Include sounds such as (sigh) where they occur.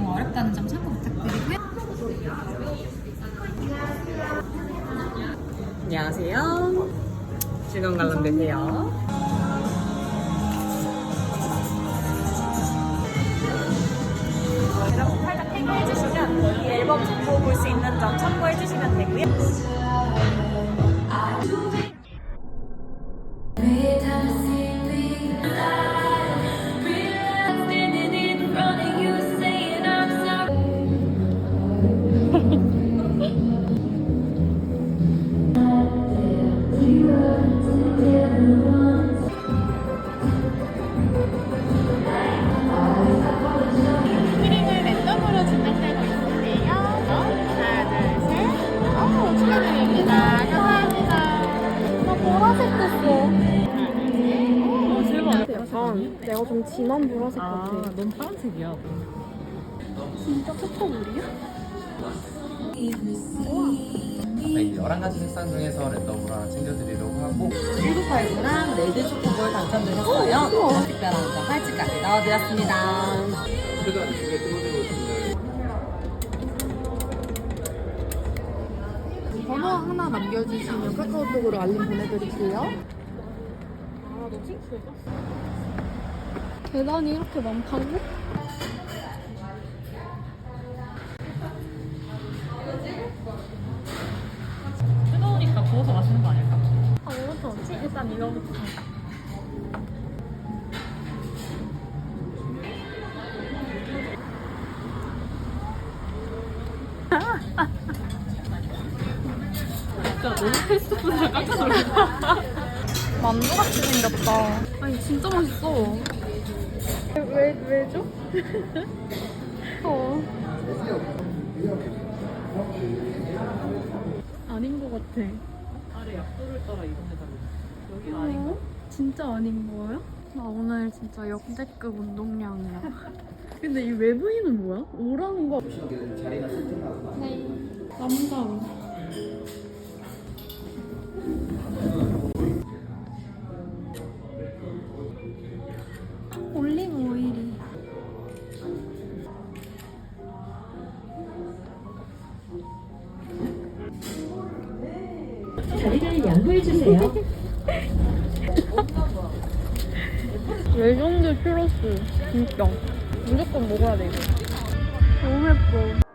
있다는 점 참고 부탁드리고요. 안녕하세요. 즐거운 관람 되세요. 여러분 팔딱 태그해주시면 이 앨범 정보 볼 수 있는 점 참고해주시면 되고요. 약간 내가 좀 진한 보라색 아, 같아. 넌 파란색이야. 진짜 초코물이야? 저희 11가지 색상 중에서 랜덤으로 하나 챙겨드리려고 하고 일곱 파이브랑 레드 초코볼 당첨되셨어요. 특별한 점 팔찌까지 넣어드렸습니다. 번호 하나 남겨주시면 카카오톡으로 알림 보내드릴게요. 계단이 이렇게 많다고? 뜨거우니까 부어서 마시는 거 아닐까? 아, 뭐부터 먹지? 일단 이거부터 살까? 진짜 너무 패스트푸드를 깜짝 놀랐다. (laughs) 만두 같이 생겼다. 아니, 진짜 맛있어. 왜, 왜 줘? 어. 아닌 것 같아. 아래 약도를 따라 이동해달라. 여기 어? 진짜 아닌 거예요? 나 오늘 진짜 역대급 운동량이야. (laughs) 근데 이 외부인은 뭐야? 오라는 거. 네. 남성. 자리를 양보해주세요. 레전드 퓨러스. 진짜. 무조건 먹어야 돼, 이거. 너무 예뻐.